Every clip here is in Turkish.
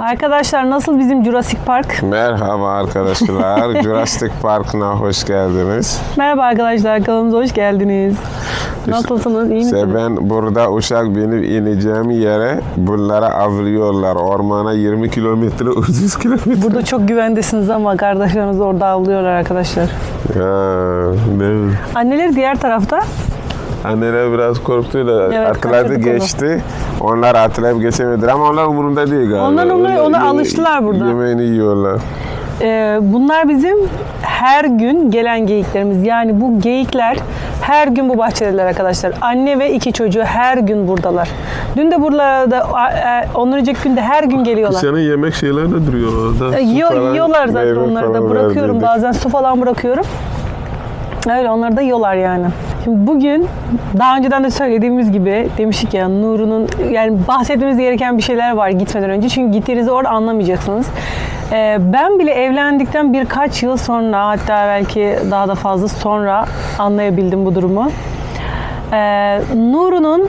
Arkadaşlar nasıl bizim Jurassic Park? Merhaba arkadaşlar. Jurassic Park'ına hoş geldiniz. Merhaba arkadaşlar kanalımıza hoş geldiniz. Nasılsınız? iyi İşte misiniz? ben burada uçak binip ineceğim yere bunlara avlıyorlar. Ormana 20 kilometre, 30 kilometre. Burada çok güvendesiniz ama kardeşleriniz orada avlıyorlar arkadaşlar. Ya, ne? Anneleri diğer tarafta. Anneler biraz korktu da Evet, atladı kaçırdık onu. geçti. Onlar atlayıp geçemediler ama onlar umurunda değil galiba. Onlar- Öyle ona alıştılar burada. Yemeğini yiyorlar. Ee, bunlar bizim her gün gelen geyiklerimiz. Yani bu geyikler her gün bu bahçedeler arkadaşlar. Anne ve iki çocuğu her gün buradalar. Dün de buralarda, e, ondan önceki gün de her gün geliyorlar. Senin yemek şeyler de duruyor orada. E, yiyor- yiyorlar zaten onları da bırakıyorum bazen su falan bırakıyorum. Öyle onları da yiyorlar yani. Şimdi bugün daha önceden de söylediğimiz gibi demiştik ya Nuru'nun yani bahsetmemiz gereken bir şeyler var gitmeden önce. Çünkü gittiğinizde orada anlamayacaksınız. Ee, ben bile evlendikten birkaç yıl sonra hatta belki daha da fazla sonra anlayabildim bu durumu. Ee, Nuru'nun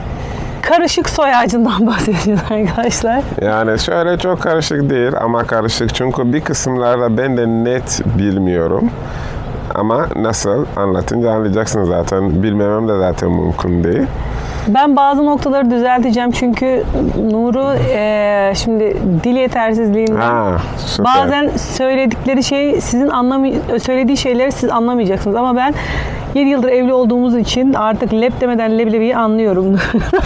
karışık soy ağacından bahsediyoruz arkadaşlar. Yani şöyle çok karışık değil ama karışık çünkü bir kısımlarda ben de net bilmiyorum. Ama nasıl anlatınca anlayacaksın zaten. Bilmemem de zaten mümkün değil. Ben bazı noktaları düzelteceğim çünkü Nuru eee, şimdi dil yetersizliğinden Ha, süper. bazen söyledikleri şey sizin anlamay söylediği şeyleri siz anlamayacaksınız ama ben 7 yıldır evli olduğumuz için artık lep demeden leblebiyi anlıyorum.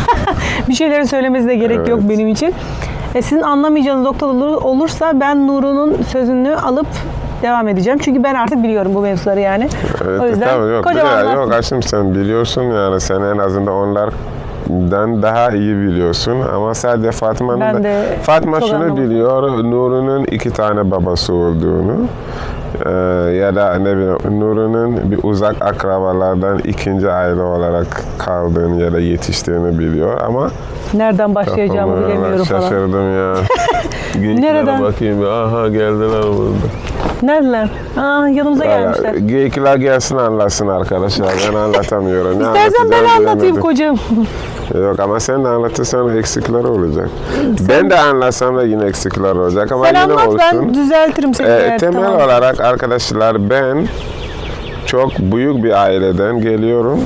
bir şeyleri söylemesi de gerek yok Evet. benim için. E, sizin anlamayacağınız noktalar olur- olursa ben Nuru'nun sözünü alıp devam edeceğim. Çünkü ben artık biliyorum bu mevzuları yani. Evet, o yüzden tabii yok. kocaman yok aşkım sen biliyorsun yani sen en azından onlardan daha iyi biliyorsun ama sadece Fatma'nın da Fatma şunu anlamadım. biliyor Nur'un iki tane babası olduğunu Ee, ya da ne bileyim Nur'un bir uzak akrabalardan ikinci aile olarak kaldığını ya da yetiştiğini biliyor ama nereden başlayacağımı bilemiyorum falan. Şaşırdım ya. Nereden? bakayım. Aha geldiler burada. Neredeler? Aa, yanımıza gelmişler. Geyikler gelsin anlatsın arkadaşlar. Ben anlatamıyorum. Ne İstersen ben anlatayım bilemedim. kocam. Yok ama sen de anlatırsan eksikler olacak. Ben de anlatsam da yine eksikler olacak ama Sen yine anlat olsun. ben düzeltirim seni. Ee, eğer, temel tamam. olarak arkadaşlar ben çok büyük bir aileden geliyorum.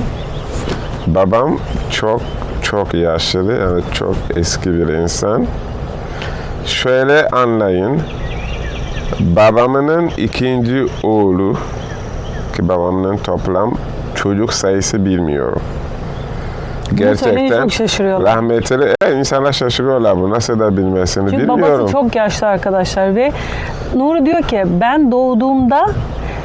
Babam çok çok yaşlı yani çok eski bir insan. Şöyle anlayın. Babamın ikinci oğlu ki babamın toplam çocuk sayısı bilmiyorum. Çok şaşırıyorlar. rahmetli evet, insanlar şaşırıyorlar bu nasıl da bilmesini Çünkü bilmiyorum. babası çok yaşlı arkadaşlar ve Nuri diyor ki ben doğduğumda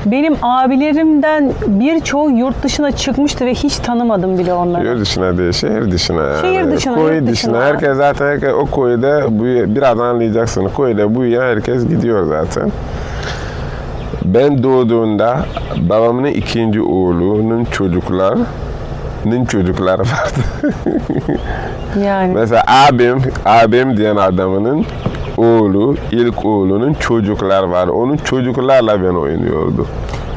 benim abilerimden birçoğu yurt dışına çıkmıştı ve hiç tanımadım bile onları. Yurt dışına değil, şehir dışına yani. Şehir dışına, Koy yurt dışına. dışına. Herkes zaten herkes, o koyda büyü, biraz anlayacaksın. Koyda büyüyen herkes gidiyor zaten. Ben doğduğumda babamın ikinci oğlunun çocuklarının çocukları vardı. Yani Mesela abim, abim diyen adamının oğlu, ilk oğlunun çocuklar var. Onun çocuklarla ben oynuyordum.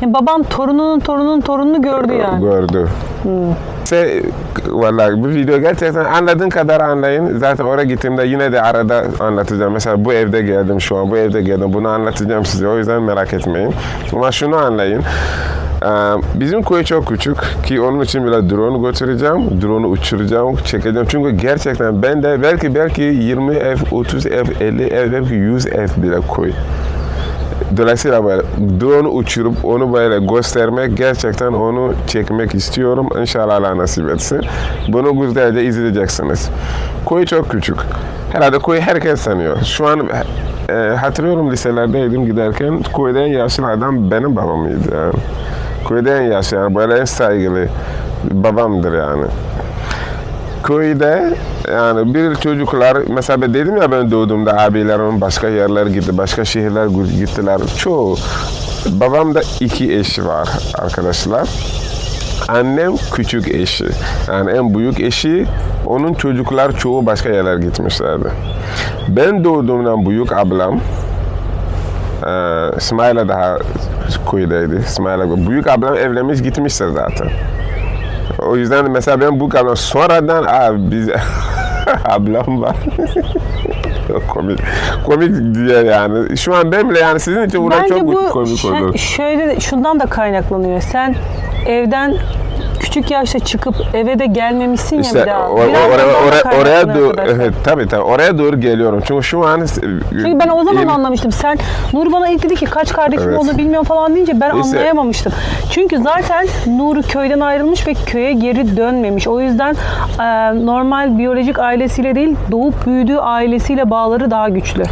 Yani babam torununun torununun torununu gördü yani. Gördü. Hmm. Şey, vallahi bu video gerçekten anladığın kadar anlayın. Zaten oraya gittiğimde yine de arada anlatacağım. Mesela bu evde geldim şu an, bu evde geldim. Bunu anlatacağım size. O yüzden merak etmeyin. Ama şunu anlayın. Ee, Bizim köy çok küçük ki onun için bile drone götüreceğim. Drone'u uçuracağım, çekeceğim. Çünkü gerçekten ben de belki belki 20 ev, 30 ev, 50 ev, belki 100 ev bile koy. Dolayısıyla böyle drone uçurup onu böyle göstermek gerçekten onu çekmek istiyorum. İnşallah Allah nasip etsin. Bunu güzelce izleyeceksiniz. Koyu çok küçük. Herhalde koyu herkes tanıyor. Şu an e, hatırlıyorum liselerdeydim giderken koyda yaşlı adam benim babamıydı yani. Koyda en yaşlı yani böyle en saygılı babamdır yani köyde yani bir çocuklar mesela dedim ya ben doğduğumda abilerim başka yerler gitti, başka şehirler gittiler. Çoğu. Babamda iki eşi var arkadaşlar. Annem küçük eşi. Yani en büyük eşi onun çocuklar çoğu başka yerler gitmişlerdi. Ben doğduğumdan büyük ablam e, İsmail'e daha köydeydi. İsmail'e. Büyük ablam evlenmiş gitmiştir zaten. O yüzden mesela ben bu kadar sonradan abi biz ablam var. Komik. Komik diye yani. Şu an benimle yani sizin için Bence çok bu komik olur. şöyle şundan da kaynaklanıyor. Sen evden küçük yaşta çıkıp eve de gelmemişsin ya İşte bir daha. o- Biraz oraya, ondan da oraya, doğru, evet, tabii tabii oraya doğru geliyorum. Çünkü şu an Çünkü ben o zaman anlamıştım. Sen Nur bana ilk dedi ki kaç kardeşim Evet. olduğunu bilmiyorum falan deyince ben İşte- anlayamamıştım. Çünkü zaten Nur köyden ayrılmış ve köye geri dönmemiş. O yüzden e, normal biyolojik ailesiyle değil doğup büyüdüğü ailesiyle bağları daha güçlü.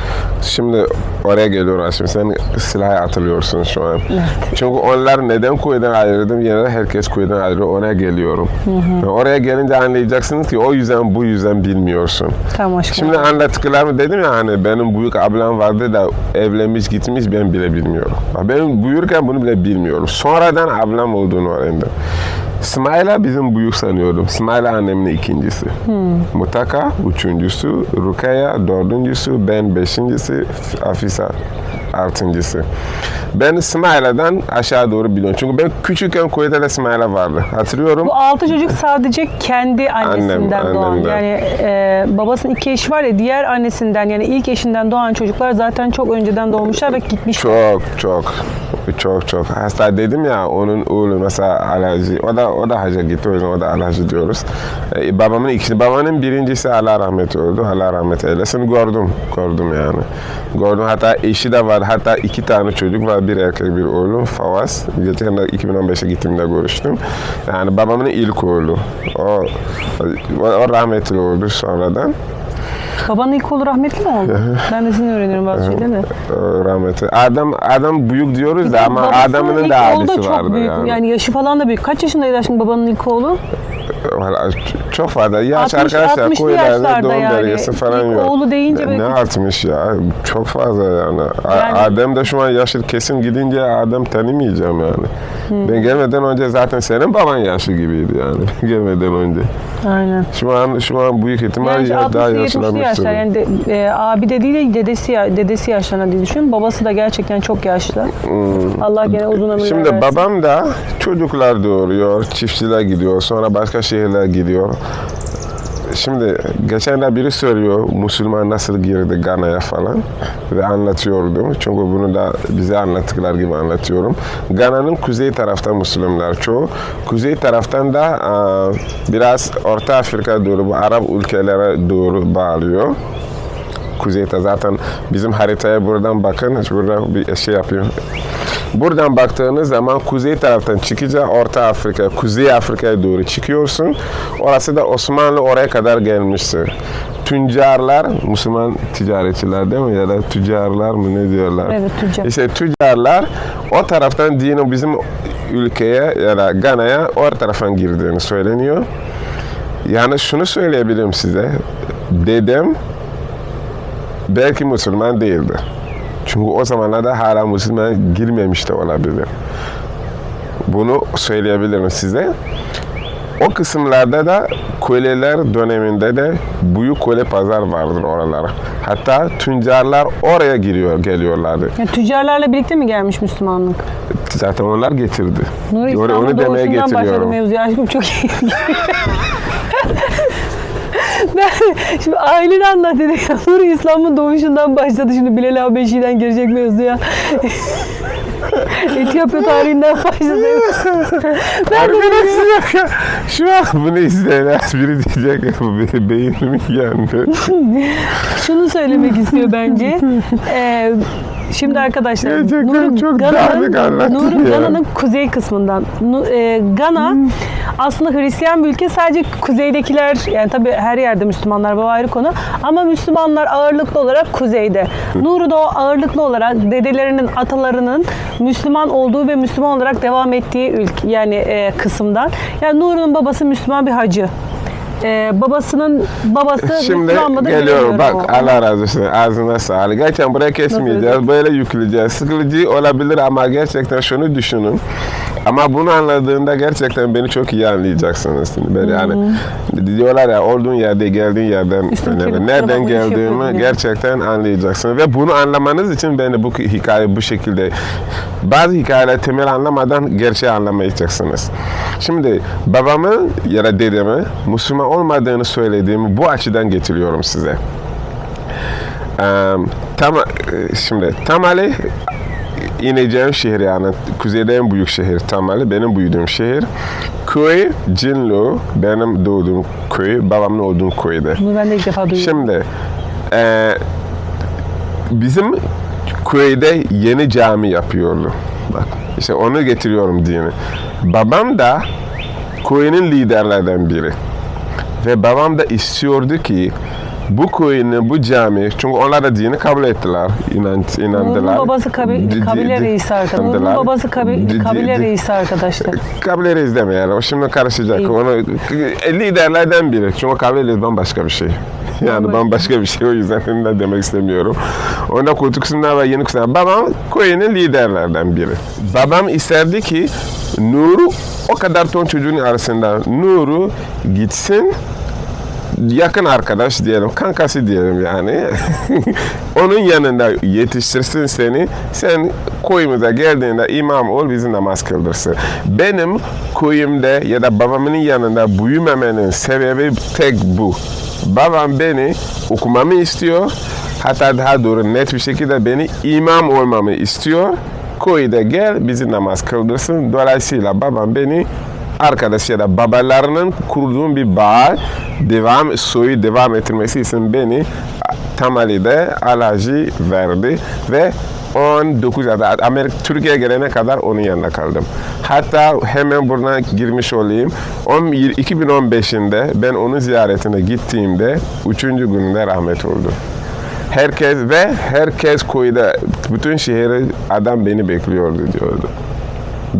Şimdi oraya geliyorum şimdi sen silahı atılıyorsun şu an. Çünkü onlar neden kuyudan ayrıldım yine de herkes kuyudan ayrılıyor oraya geliyorum. Ve Oraya gelince anlayacaksınız ki o yüzden bu yüzden bilmiyorsun. Tamam aşkım. Şimdi anlattıklarımı dedim ya hani benim büyük ablam vardı da evlenmiş gitmiş ben bile bilmiyorum. Ben büyürken bunu bile bilmiyorum. Sonradan ablam olduğunu öğrendim. Smaila bizim büyük sanıyordum. Smaila annemin ikincisi. Mutaka üçüncüsü, Rukaya dördüncüsü, ben beşincisi, Afisa altıncısı. Ben Smaila'dan aşağı doğru biliyorum. Çünkü ben küçükken Kuveyt'te de Smaila vardı. Hatırlıyorum. Bu altı çocuk sadece kendi annesinden Annem, doğan. annemden. Yani e, babasının iki eşi var ya diğer annesinden yani ilk eşinden doğan çocuklar zaten çok önceden doğmuşlar ve gitmiş. Çok çok çok çok. Hasta dedim ya onun oğlu mesela alerji. O da o da hacca gitti o yüzden o da alerji diyoruz. Ee, babamın ikisi. Babamın birincisi Allah rahmet oldu. Allah rahmet eylesin. Gördüm. Gördüm yani. Gördüm. Hatta eşi de var. Hatta iki tane çocuk var. Bir erkek bir oğlu. Favas. Geçen de 2015'e gittiğimde görüştüm. Yani babamın ilk oğlu. O, o, o rahmetli oldu sonradan. Babanın ilk oğlu rahmetli mi oldu? ben de sizin öğreniyorum bazı şeyleri de. O rahmetli. Adam adam büyük diyoruz da ama adamının da çok vardı büyük. yani. Yani yaşı falan da büyük. Kaç yaşındaydı aşkım babanın ilk oğlu? Valla çok fazla. Yaş 60 arkadaşlar 60'lı koyularda doğum yani. belgesi falan İlk yok. oğlu deyince böyle ne küçük- 60 ya? Çok fazla yani. Yani- Adem de şu an yaşı kesin gidince Adem tanımayacağım yani. Ben gelmeden önce zaten senin baban yaşı gibiydi yani. gelmeden önce. Aynen. Şu an şu an büyük ihtimal Yani ya, daha 60'lı 70'li yaşlanmıştır. Yani de, e, abi de değil de dedesi, dedesi yaşlarına diye düşün. Babası da gerçekten çok yaşlı. Allah gene uzun Hmm. Şimdi versin. babam da çocuklar doğuruyor, çiftçiler gidiyor, sonra başka şehirler gidiyor. Şimdi geçen de biri soruyor Müslüman nasıl girdi Gana'ya falan ve anlatıyordum. Çünkü bunu da bize anlattıklar gibi anlatıyorum. Gana'nın kuzey tarafta Müslümanlar çoğu. Kuzey taraftan da biraz Orta Afrika doğru, bu Arap ülkelere doğru bağlıyor. Kuzeyde zaten bizim haritaya buradan bakın. Burada bir şey yapayım. Buradan baktığınız zaman kuzey taraftan çıkınca Orta Afrika, Kuzey Afrika'ya doğru çıkıyorsun. Orası da Osmanlı oraya kadar gelmişti. Tüccarlar, Müslüman ticaretçiler değil mi? Ya da tüccarlar mı ne diyorlar? Evet, tüccar. İşte tüccarlar o taraftan dini bizim ülkeye ya da Gana'ya o taraftan girdiğini söyleniyor. Yani şunu söyleyebilirim size. Dedem belki Müslüman değildi. Çünkü o zamanlarda hala Müslüman girmemiş de olabilir. Bunu söyleyebilirim size. O kısımlarda da köleler döneminde de büyük köle pazar vardır oralara. Hatta tüccarlar oraya giriyor, geliyorlardı. Ya, tüccarlarla birlikte mi gelmiş Müslümanlık? Zaten onlar getirdi. Nur Onu- onu demeye doğuşundan başladı getiriyorum. mevzuya. Aşkım çok iyi. ben şimdi aileni anlat dedik. Nur İslam'ın doğuşundan başladı. Şimdi Bilal Habeşi'den girecek mevzuya. Etiyopya tarihinden başladı. ben de Arkadaşlar şu an bunu izleyen biri diyecek bu benim beynim yandı. şunu söylemek istiyor bence. Ee, şimdi arkadaşlar Gerçekten Nur'un çok Gana'nın, dağınık ya. Gana'nın kuzey kısmından. E, Gana aslında Hristiyan bir ülke. Sadece kuzeydekiler yani tabii her yerde Müslümanlar o ayrı konu. Ama Müslümanlar ağırlıklı olarak kuzeyde. Nur'u da o ağırlıklı olarak dedelerinin, atalarının Müslüman olduğu ve Müslüman olarak devam ettiği ülke yani e, kısımdan. Yani Nur'un babası Müslüman bir hacı. E, babasının babası Şimdi Müslüman mıdır geliyorum bak ama. Allah razı olsun ağzına sağlık. Gerçekten buraya kesmeyeceğiz. Böyle yükleyeceğiz. Sıkıcı olabilir ama gerçekten şunu düşünün. Ama bunu anladığında gerçekten beni çok iyi anlayacaksınız. Böyle yani diyorlar ya olduğun yerde geldiğin yerden önemli. Nereden şey geldiğimi gerçekten anlayacaksınız. Ve bunu anlamanız için ben de bu hikaye bu şekilde bazı hikayeler temel anlamadan gerçeği anlamayacaksınız. Şimdi babamı ya da dedemi Müslüman olmadığını söylediğimi bu açıdan getiriyorum size. Tam e, şimdi Tamale ineceğim şehir yani kuzeyde en büyük şehir Tamale benim büyüdüğüm şehir. Köy Cinlo benim doğduğum köy babamın olduğum köyde. Bunu ben de ilk defa duyuyorum. Şimdi e, bizim köyde yeni cami yapıyordu. Bak işte onu getiriyorum dini. Babam da köyün liderlerden biri. Ve babam da istiyordu ki bu köyün, bu cami, çünkü onlar da dini kabul ettiler, inanç, inandılar. Nur'un babası kabi, kabile reisi arkadaşlar. İnandılar. babası kabi, kabile reisi arkadaşlar. Kabile reis demeyelim. O şimdi karışacak. İyi. Onu liderlerden biri. Çünkü kabile reis bambaşka bir şey. Yani Bambaşka. bambaşka bir şey. O yüzden ne demek istemiyorum. Onda kutukusundan ve yeni kutusundan. Babam köyünün liderlerden biri. Babam isterdi ki Nur'u o kadar ton çocuğun arasında Nur'u gitsin yakın arkadaş diyelim, kankası diyelim yani. Onun yanında yetiştirsin seni. Sen koyumuza geldiğinde imam ol bizi namaz kıldırsın. Benim köyümde ya da babamın yanında büyümemenin sebebi tek bu. Babam beni okumamı istiyor. Hatta daha doğru net bir şekilde beni imam olmamı istiyor. Köyde gel bizi namaz kıldırsın. Dolayısıyla babam beni arkadaş ya da babalarının kurduğum bir bağ devam soyu devam ettirmesi için beni Tamali'de alaji verdi ve 19 ya Amerika Türkiye'ye gelene kadar onun yanında kaldım. Hatta hemen buradan girmiş olayım. 10 2015'inde ben onun ziyaretine gittiğimde 3. gününde rahmet oldu. Herkes ve herkes köyde bütün şehri adam beni bekliyordu diyordu.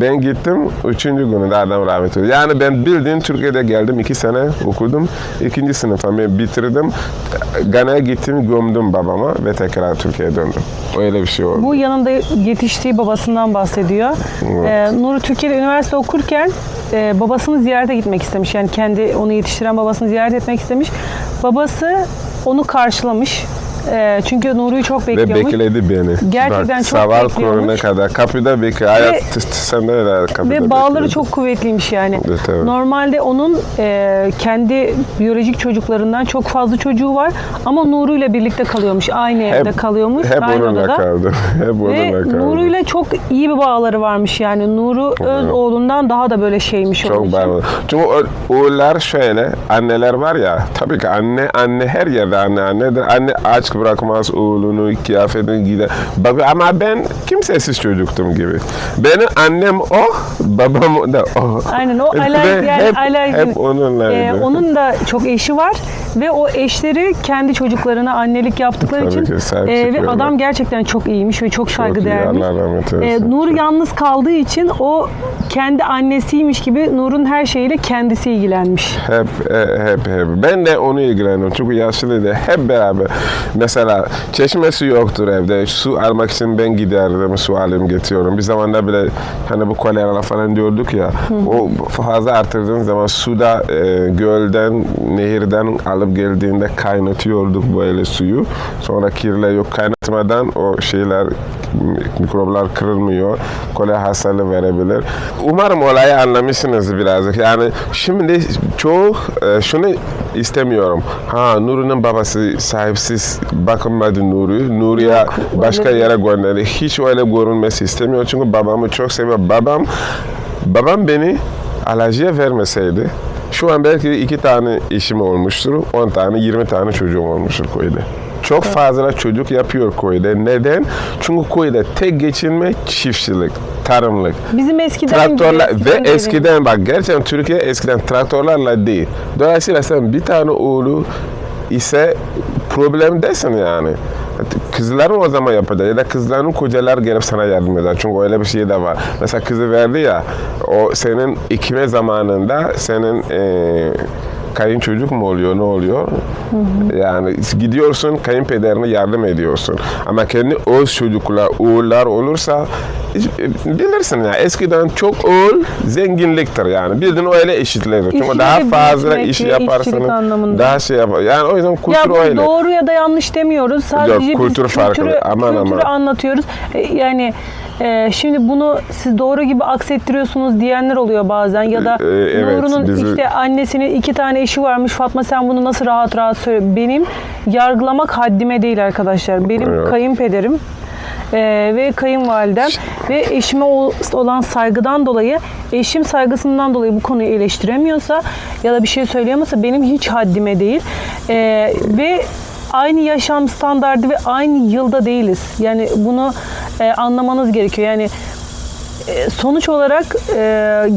Ben gittim, üçüncü gününde adam rahmet oldu. Yani ben bildiğin Türkiye'de geldim, iki sene okudum. ikinci sınıfı ben bitirdim. Gana'ya gittim, gömdüm babama ve tekrar Türkiye'ye döndüm. Öyle bir şey oldu. Bu yanında yetiştiği babasından bahsediyor. Ee, Nuri Türkiye'de üniversite okurken e, babasını ziyarete gitmek istemiş. Yani kendi onu yetiştiren babasını ziyaret etmek istemiş. Babası onu karşılamış. E, çünkü Nuri'yi çok ve bekliyormuş. bekledi beni. Gerçekten Bak, çok sabah bekliyormuş. kuruna kadar. Kapıda bekliyor. Hayat t- t- sen de kapıda Ve bağları bekliyor. çok kuvvetliymiş yani. Evet, evet. Normalde onun e, kendi biyolojik çocuklarından çok fazla çocuğu var ama Nuru ile birlikte kalıyormuş. Aynı evde kalıyormuş. Hep aynı onunla odada. kaldım. Hep Ve onunla kaldım. Nuru ile çok iyi bir bağları varmış yani. Nuru öz oğlundan daha da böyle şeymiş Çok bağlı. Çünkü oğullar şöyle, anneler var ya, tabii ki anne, anne her yerde anne annedir. Anne aç bırakmaz oğlunu, kıyafetini gider. Baba, ama ben kimsesiz çocuktum gibi. Benim annem o, babam da o. Aynen o alay, yani hep, hep onunlaydı. Ee, onun da çok eşi var ve o eşleri kendi çocuklarına annelik yaptıkları Tabii için ki, e, ve adam gerçekten çok iyiymiş ve çok Çok iyi, saygıdeğermiş. Allah rahmet Ee. Nur yalnız kaldığı için o kendi annesiymiş gibi Nur'un her şeyiyle kendisi ilgilenmiş. Hep, e, hep, hep. Ben de onu ilgileniyorum. Çünkü yaşlıydı. Hep beraber. Mesela çeşmesi yoktur evde. Su almak için ben giderdim. Su alayım getiriyorum. Bir zamanda bile hani bu kolera falan diyorduk ya. O fazla arttırdığın zaman suda e, gölden, nehirden alıp geldiğinde kaynatıyorduk böyle suyu. Sonra kirle yok kaynatmadan o şeyler mikroplar kırılmıyor. Kolera hastalığı verebilir. Umarım olayı anlamışsınız birazcık. Yani şimdi çoğu e, şunu istemiyorum. Ha Nuri'nin babası sahipsiz bakılmadı Nuri. Nuri'ye başka yere gönderdi. Hiç öyle görünmesi istemiyor. Çünkü babamı çok seviyor. Babam babam beni alajiye vermeseydi şu an belki iki tane işim olmuştur. 10 tane, 20 tane çocuğum olmuştur köyde. Çok fazla çocuk yapıyor köyde. Neden? Çünkü köyde tek geçinme çiftçilik, tarımlık. Bizim eskiden gibi, Traktörler ve eskiden gibi. eskiden bak gerçekten Türkiye eskiden traktörlerle değil. Dolayısıyla sen bir tane oğlu ise problem desin yani. Kızların o zaman yapacak ya da kızların kocalar gelip sana yardım eder. Çünkü öyle bir şey de var. Mesela kızı verdi ya o senin ikime zamanında senin eee kayın çocuk mu oluyor ne oluyor? Yani gidiyorsun kayınpederine yardım ediyorsun. Ama kendi öz çocuklar, oğullar olursa hiç- bilirsin ya eskiden çok oğul zenginliktir yani. Bildiğin öyle eşitlenir. Çünkü daha fazla iş yaparsın. Daha şey yapar. Yani o yüzden kültür Ya öyle. doğru ya da yanlış demiyoruz. Sadece Yok, kültür biz farklı. kültürü, Aman, kültürü aman. anlatıyoruz. E, Yani e, şimdi bunu siz doğru gibi aksettiriyorsunuz diyenler oluyor bazen ya da E, e, evet, Nur'un bizi- işte annesinin iki tane eşi varmış. Fatma sen bunu nasıl rahat rahat söyle. Benim yargılamak haddime değil arkadaşlar. Benim Evet. kayınpederim ee, ve kayınvalidem ve eşime ol- olan saygıdan dolayı eşim saygısından dolayı bu konuyu eleştiremiyorsa ya da bir şey söyleyemiyorsa benim hiç haddime değil Ee, ve aynı yaşam standardı ve aynı yılda değiliz yani bunu e, anlamanız gerekiyor yani e, sonuç olarak e,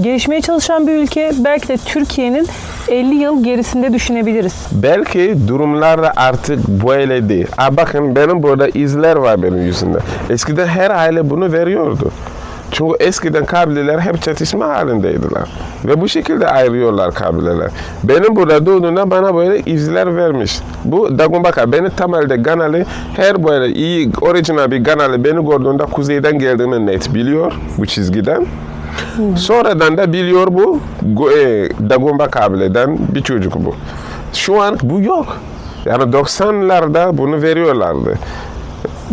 gelişmeye çalışan bir ülke belki de Türkiye'nin 50 yıl gerisinde düşünebiliriz. Belki durumlar da artık böyle değil. Aa, bakın benim burada izler var benim yüzümde. Eskiden her aile bunu veriyordu. Çünkü eskiden kabileler hep çatışma halindeydiler. Ve bu şekilde ayrıyorlar kabileler. Benim burada doğduğumda bana böyle izler vermiş. Bu Dagumbaka beni temelde Ganalı her böyle iyi orijinal bir Ganalı beni gördüğünde kuzeyden geldiğimi net biliyor bu çizgiden. Sonradan da biliyor bu e, Dagomba kabileden bir çocuk bu. Şu an bu yok. Yani 90'larda bunu veriyorlardı.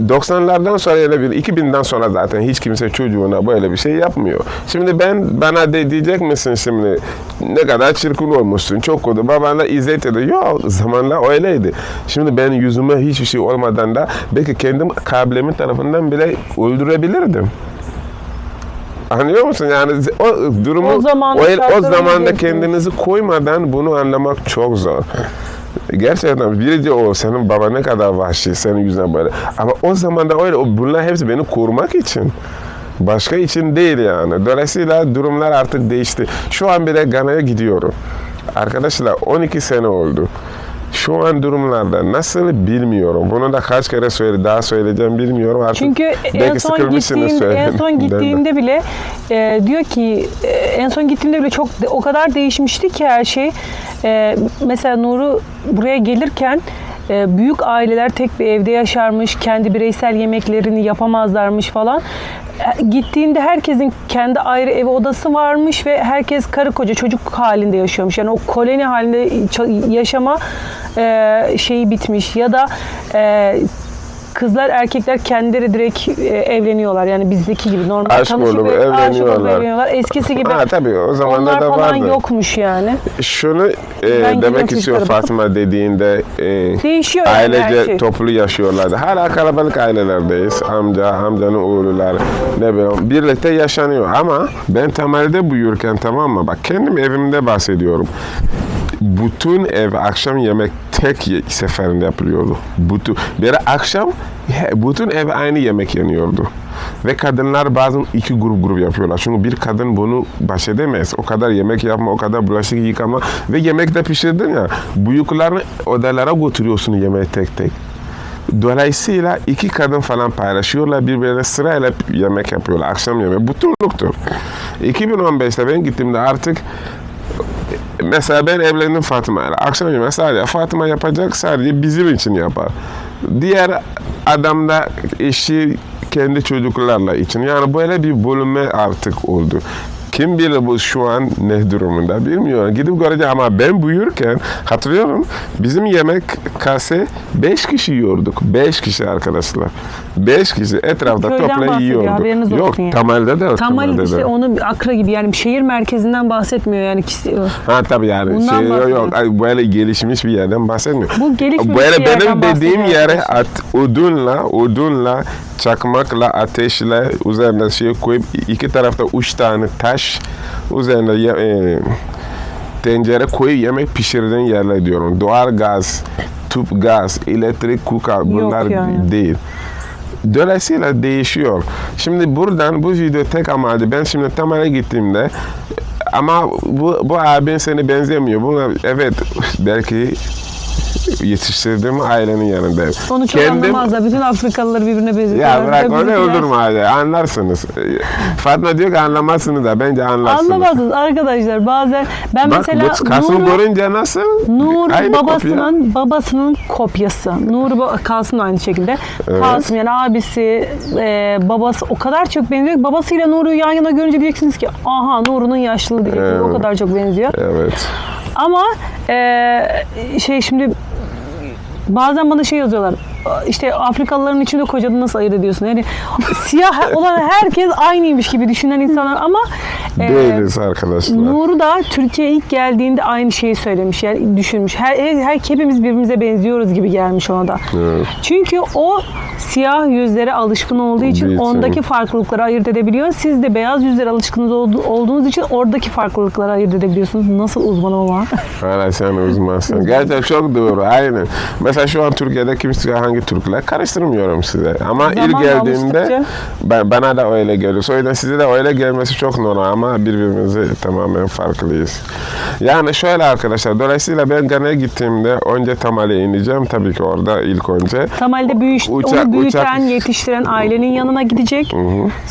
90'lardan sonra yani bir 2000'den sonra zaten hiç kimse çocuğuna böyle bir şey yapmıyor. Şimdi ben bana de diyecek misin şimdi ne kadar çirkin olmuşsun çok kötü babana izzet ediyor. Yok zamanla öyleydi. Şimdi ben yüzüme hiçbir şey olmadan da belki kendim kabilemin tarafından bile öldürebilirdim. Anlıyor musun? Yani o durumu O zaman o, o zamanda kendinizi koymadan bunu anlamak çok zor. Gerçekten biri diyor o senin baba ne kadar vahşi senin yüzüne böyle. Ama o zaman da öyle. Bunlar hepsi beni korumak için. Başka için değil yani. Dolayısıyla durumlar artık değişti. Şu an bile Gana'ya gidiyorum. Arkadaşlar 12 sene oldu. Şu an durumlarda nasıl bilmiyorum. Bunu da kaç kere söyle daha söyleyeceğim bilmiyorum artık. Çünkü en belki son gittiğim, en son de. gittiğimde bile e, diyor ki e, en son gittiğimde bile çok o kadar değişmişti ki her şey. E, mesela Nur'u buraya gelirken e, büyük aileler tek bir evde yaşarmış, kendi bireysel yemeklerini yapamazlarmış falan. E, Gittiğinde herkesin kendi ayrı ev odası varmış ve herkes karı koca çocuk halinde yaşıyormuş. Yani o koloni halinde yaşama e, şeyi bitmiş ya da e, kızlar erkekler kendileri direkt e, evleniyorlar. Yani bizdeki gibi normal Aşk tanışıp olup ve aşık olup evleniyorlar. evleniyorlar. Eskisi gibi Ha tabii o onlar zamanlarda da falan vardı. yokmuş yani. Şunu e, gidiyorum demek istiyor çocuklarıma. Fatıma dediğinde e, Değişiyor yani ailece her şey. toplu yaşıyorlardı. Hala kalabalık ailelerdeyiz. Amca, amcanın oğulları ne bileyim birlikte yaşanıyor ama ben temelde buyurken tamam mı? Bak kendim evimde bahsediyorum. Bütün ev akşam yemek tek seferinde yapılıyordu. Bütün, bir akşam bütün ev aynı yemek yeniyordu. Ve kadınlar bazen iki grup grup yapıyorlar. Çünkü bir kadın bunu baş edemez. O kadar yemek yapma, o kadar bulaşık yıkama ve yemek de pişirdin ya. Büyüklerini odalara götürüyorsun yemeği tek tek. Dolayısıyla iki kadın falan paylaşıyorlar. Birbirine sırayla yemek yapıyorlar. Akşam yemeği. Bütünlüktür. 2015'te ben gittiğimde artık mesela ben evlendim Fatıma ile. Akşam yemeği sadece Fatıma yapacak sadece bizim için yapar. Diğer adam da eşi kendi çocuklarla için. Yani böyle bir bölünme artık oldu. Kim bilir bu şu an ne durumunda bilmiyorum. Gidip göreceğim ama ben buyurken hatırlıyorum bizim yemek kase 5 kişi yiyorduk. 5 kişi arkadaşlar. 5 kişi etrafta Köyden yiyorduk. haberiniz Yok. Tamal'de de. Tamal Tamal'de de. işte onu Akra gibi yani şehir merkezinden bahsetmiyor yani. Ha tabii yani Bundan şey yok, bahsediyor. yok böyle gelişmiş bir yerden bahsetmiyor. Bu gelişmiş Böyle bir benim dediğim yere at, odunla, odunla, çakmakla, ateşle üzerine şey koyup iki tarafta üç tane taş üzerine ye- e, tencere koyup yemek pişirdiğin yerler diyorum. Doğal gaz, tüp gaz, elektrik kuka bunlar yani. değil. Dolayısıyla değişiyor. Şimdi buradan bu video tek amacı ben şimdi Tamar'a gittiğimde ama bu, bu abin seni benzemiyor. Bu evet belki yetiştirdiğim ailenin yanındayım. Onu çok anlamazlar. Bütün Afrikalıları birbirine benzetiyorlar. Ya bırak öyle mu abi? Anlarsınız. Fatma diyor ki anlamazsınız da bence anlarsınız. Anlamazsınız arkadaşlar. Bazen ben Bak mesela kasım görünce nasıl? Nur Aynı babasının babasının kopyası. Nur ba- Kasım da aynı şekilde. Evet. Kasım yani abisi, e, babası o kadar çok benziyor. Babasıyla Nur'u yan yana görünce diyeceksiniz ki aha Nur'un yaşlılığı diyeceksiniz. O Evet. kadar çok benziyor. kopya. Evet. Ama e, şey şimdi bazen bana şey yazıyorlar. İşte Afrikalıların içinde kocanı nasıl ayırt ediyorsun? Yani siyah olan herkes aynıymış gibi düşünen insanlar ama Ee, Değiliz arkadaşlar. Nuru da Türkiye'ye ilk geldiğinde aynı şeyi söylemiş. Yani düşünmüş. Her, her hepimiz birbirimize benziyoruz gibi gelmiş ona da. Evet. Çünkü o siyah yüzlere alışkın olduğu için Bilsin. ondaki farklılıkları ayırt edebiliyor. Siz de beyaz yüzlere alışkınız oldu- olduğunuz için oradaki farklılıkları ayırt edebiliyorsunuz. Nasıl uzmanım ama. Hala sen uzmansın. Gerçekten çok doğru. Aynen. Mesela şu an Türkiye'de kimse hangi Türkler karıştırmıyorum size. Ama ilk geldiğimde alıştıkça. ben, bana da öyle geliyor. O yüzden size de öyle gelmesi çok normal ama birbirimizi tamamen farklıyız. Yani şöyle arkadaşlar. Dolayısıyla ben Gana'ya gittiğimde önce Tamale ineceğim. Tabii ki orada ilk önce. Tamal'de büyüş, Uçak- onu büyüten, uçak- yetiştiren ailenin yanına gidecek.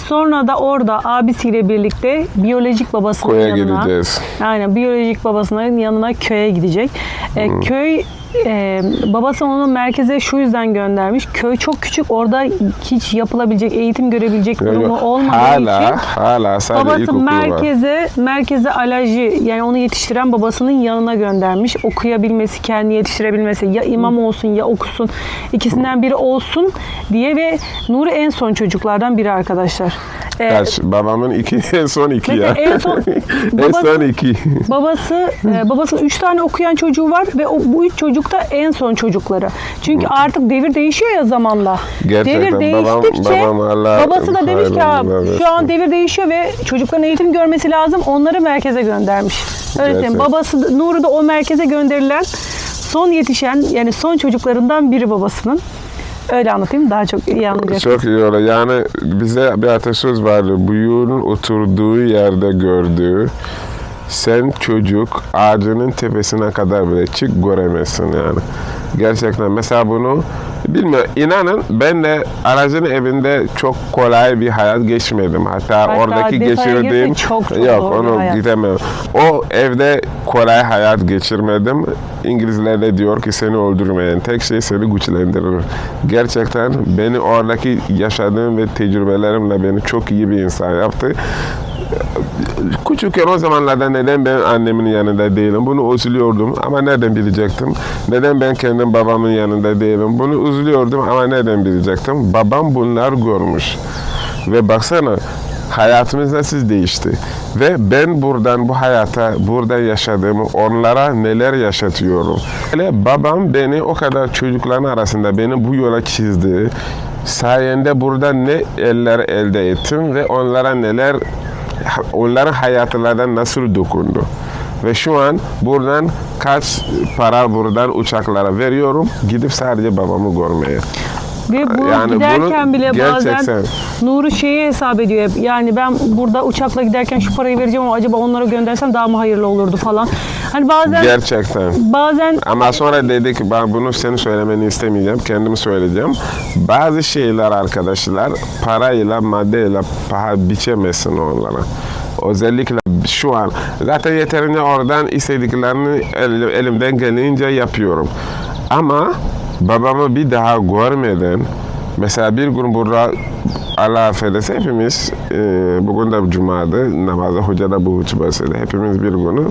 Sonra da orada abisiyle birlikte biyolojik babasının Koya yanına. gideceğiz. Aynen biyolojik babasının yanına köye gidecek. E, köy e, babası onu merkeze şu yüzden göndermiş. Köy çok küçük. Orada hiç yapılabilecek, eğitim görebilecek durumu olmadığı hala, için hala sadece babası ilkokulu var. merkeze merkeze alerji yani onu yetiştiren babasının yanına göndermiş. Okuyabilmesi, kendi yetiştirebilmesi. Ya imam olsun ya okusun. ikisinden biri olsun diye ve Nuri en son çocuklardan biri arkadaşlar. E, Kaç? Babamın iki, en son iki ya. en son- en babası- son iki. Babası, e, babasının üç tane okuyan çocuğu var ve o, bu üç çocuk da en son çocukları. Çünkü artık devir değişiyor ya zamanla. Gerçekten devir babam- değiştikçe babam Allah babası da demiş ki "Ha, hayrını şu an versin." devir değişiyor ve çocukların eğitim görmesi lazım. Onları merkeze göndermiş. Öyle söyleyeyim. Babası Nuru da o merkeze gönderilen son yetişen yani son çocuklarından biri babasının. Öyle anlatayım daha çok iyi anlayacak. Çok iyi oldu. Yani bize bir atasöz vardı. Buyuğun oturduğu yerde gördüğü sen çocuk ağacının tepesine kadar bile çık göremezsin yani. Gerçekten mesela bunu bilmiyorum. İnanın ben de aracın evinde çok kolay bir hayat geçmedim. Hatta, Hatta oradaki geçirdiğim çok çok yok onu hayat. gidemem. O evde kolay hayat geçirmedim. İngilizler de diyor ki seni öldürmeyen tek şey seni güçlendirir. Gerçekten beni oradaki yaşadığım ve tecrübelerimle beni çok iyi bir insan yaptı. Küçükken o zamanlarda neden ben annemin yanında değilim? Bunu üzülüyordum ama nereden bilecektim? Neden ben kendim babamın yanında değilim? Bunu üzülüyordum ama nereden bilecektim? Babam bunlar görmüş. Ve baksana hayatımız nasıl değişti. Ve ben buradan bu hayata, burada yaşadığımı onlara neler yaşatıyorum. Hele babam beni o kadar çocukların arasında beni bu yola çizdi. Sayende burada ne eller elde ettim ve onlara neler onların hayatlarına nasıl dokundu. Ve şu an buradan kaç para buradan uçaklara veriyorum gidip sadece babamı görmeye. Ve bu Yani giderken bunu bile bazen gerçekten- Nuru şeyi hesap ediyor hep. Yani ben burada uçakla giderken şu parayı vereceğim ama acaba onlara göndersem daha mı hayırlı olurdu falan. Hani bazen Gerçekten. bazen Ama sonra dedik ben bunu senin söylemeni istemeyeceğim. Kendim söyleyeceğim. Bazı şeyler arkadaşlar parayla maddeyle paha biçemezsin onlara. Özellikle şu an zaten yeterince oradan istediklerini el- elimden gelince yapıyorum. Ama babamı bir daha görmeden mesela bir gün burada Allah affederse hepimiz e, bugün de cumadı namazda hoca da bu hutbasıydı. Hepimiz bir günü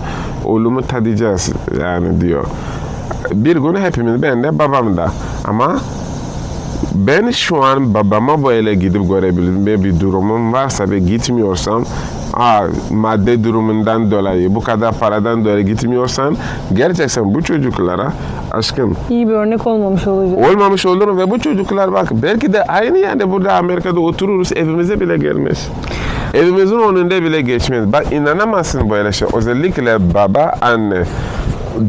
ölümü tadacağız yani diyor. Bir gün hepimiz ben de babam da ama ben şu an babama böyle gidip görebilme bir durumum varsa ve gitmiyorsam aa, madde durumundan dolayı bu kadar paradan dolayı gitmiyorsan gerçekten bu çocuklara aşkım iyi bir örnek olmamış olacak. olmamış olur ve bu çocuklar bak belki de aynı yerde burada Amerika'da otururuz evimize bile gelmez. Evimizin önünde bile geçmez. Bak inanamazsın böyle şey. Özellikle baba, anne.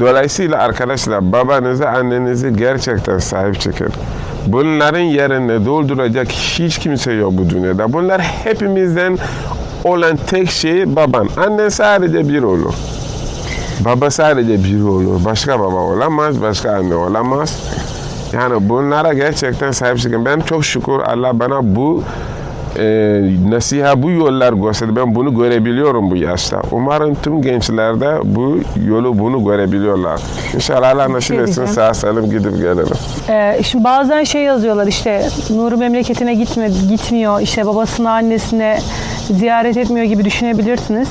Dolayısıyla arkadaşlar babanızı, annenizi gerçekten sahip çıkın. Bunların yerini dolduracak hiç kimse yok bu dünyada. Bunlar hepimizden olan tek şey baban. Annen sadece bir olur. Baba sadece biri olur. Başka baba olamaz, başka anne olamaz. Yani bunlara gerçekten sahip çıkın. Ben çok şükür Allah bana bu e, nasiha, bu yollar gösterdi. Ben bunu görebiliyorum bu yaşta. Umarım tüm gençler de bu yolu bunu görebiliyorlar. İnşallah Allah nasip şey etsin diyeceğim. sağ salim gidip gelelim. Ee, şimdi bazen şey yazıyorlar işte Nuru memleketine gitme, gitmiyor işte babasına annesine ziyaret etmiyor gibi düşünebilirsiniz.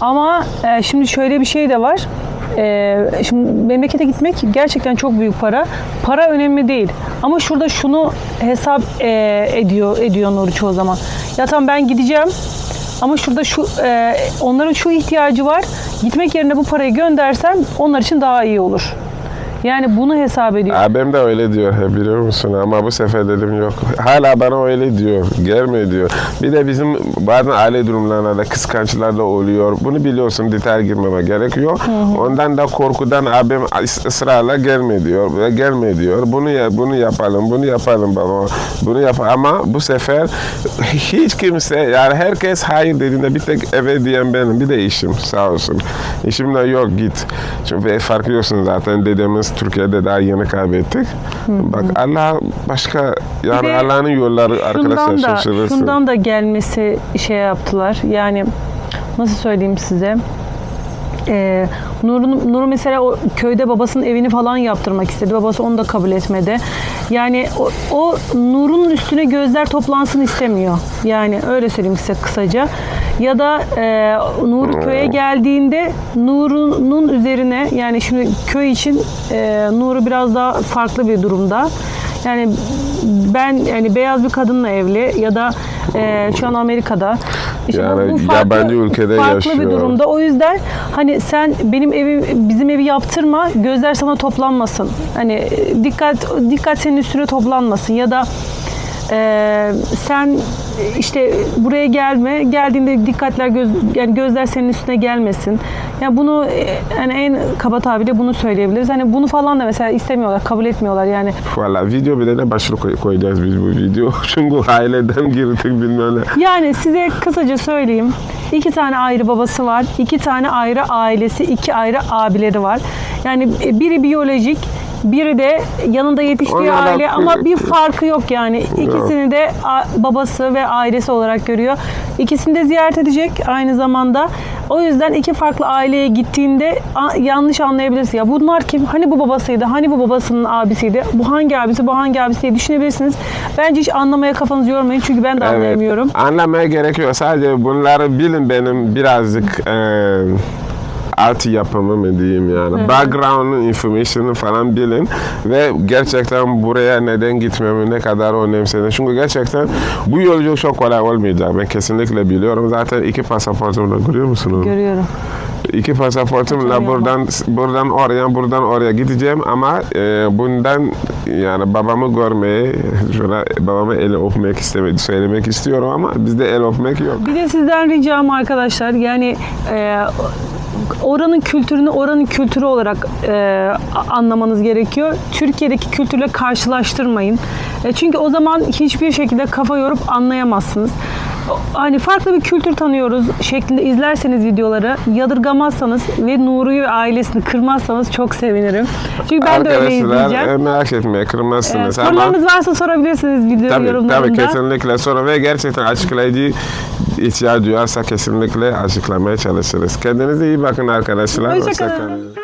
Ama e, şimdi şöyle bir şey de var. E, şimdi memlekete gitmek gerçekten çok büyük para. Para önemli değil. Ama şurada şunu hesap e, ediyor ediyor Nuru çoğu zaman. Ya tamam ben gideceğim Ama şurada şu e, onların şu ihtiyacı var. Gitmek yerine bu parayı göndersem onlar için daha iyi olur. Yani bunu hesap ediyor. Abim de öyle diyor biliyor musun ama bu sefer dedim yok. Hala bana öyle diyor. Gelme diyor. Bir de bizim bazen aile durumlarında da kıskançlar da oluyor. Bunu biliyorsun detay girmeme gerek yok. Ondan da korkudan abim ıs- ısrarla gelme diyor. Ve gelme diyor. Bunu ya, bunu yapalım, bunu yapalım baba. Bunu yap ama bu sefer hiç kimse yani herkes hayır dediğinde bir tek eve diyen benim. Bir de işim sağ olsun. İşim de yok git. Çünkü farkıyorsun zaten dedemiz Türkiye'de daha yeni kaybettik. Bak Allah başka yani Allah'ın yolları arkadaşlar da şaşırırsın. şundan da gelmesi şey yaptılar. Yani nasıl söyleyeyim size? Ee, Nur'un Nur mesela o köyde babasının evini falan yaptırmak istedi. Babası onu da kabul etmedi. Yani o, o Nur'un üstüne gözler toplansın istemiyor. Yani öyle söyleyeyim size kısaca. Ya da e, Nur köye geldiğinde Nur'un üzerine yani şimdi köy için e, Nur'u biraz daha farklı bir durumda. Yani ben yani beyaz bir kadınla evli ya da e, şu an Amerika'da. İşte Yani yabancı ülkede farklı yaşıyor. bir durumda. O yüzden hani sen benim evi bizim evi yaptırma, gözler sana toplanmasın. Hani e, dikkat dikkat senin üstüne toplanmasın ya da e, sen işte buraya gelme, geldiğinde dikkatler göz yani gözler senin üstüne gelmesin. Yani bunu yani en kaba tabirle bunu söyleyebiliriz. Hani bunu falan da mesela istemiyorlar, kabul etmiyorlar yani. Valla video bir de ne başlık koy- koyacağız biz bu video. Çünkü aileden girdik bilmem ne. Yani size kısaca söyleyeyim. İki tane ayrı babası var. iki tane ayrı ailesi, iki ayrı abileri var. Yani biri biyolojik, biri de yanında yetiştiği Onlar aile ama bir farkı yok yani. İkisini de babası ve ailesi olarak görüyor. İkisini de ziyaret edecek aynı zamanda. O yüzden iki farklı aileye gittiğinde yanlış anlayabilirsin. Ya bunlar kim? Hani bu babasıydı? Hani bu babasının abisiydi? Bu hangi abisi? Bu hangi abisi diye düşünebilirsiniz. Bence hiç anlamaya kafanızı yormayın çünkü ben de anlayamıyorum. Anlamaya gerekiyor. Sadece bunları bilin benim birazcık e, alt yapımı mı diyeyim yani. Background information'ı falan bilin ve gerçekten buraya neden gitmemi ne kadar önemsedim. Çünkü gerçekten bu yolculuk çok kolay olmayacak. Ben kesinlikle biliyorum. Zaten iki pasaportumla görüyor musunuz? Görüyorum. İki pasaportumla buradan buradan oraya buradan oraya gideceğim ama e, bundan yani babamı görmeyi şöyle babama el öpmek istemek söylemek istiyorum ama bizde el öpmek yok. Bir de sizden ricam arkadaşlar yani e, oranın kültürünü oranın kültürü olarak e, anlamanız gerekiyor. Türkiye'deki kültürle karşılaştırmayın. E, çünkü o zaman hiçbir şekilde kafa yorup anlayamazsınız. Hani farklı bir kültür tanıyoruz şeklinde izlerseniz videoları yadırgamazsanız ve Nuri'yi ve ailesini kırmazsanız çok sevinirim. Çünkü ben de öyle Arkadaşlar izleyeceğim. e, merak etmeyin kırmazsınız ama sorularınız varsa sorabilirsiniz video tabii, yorumlarında. tabii kesinlikle sonra ve gerçekten açıklayıcı ihtiyaç duyarsa kesinlikle açıklamaya çalışırız. Kendinize iyi bakın arkadaşlar. Hoşça Hoşça.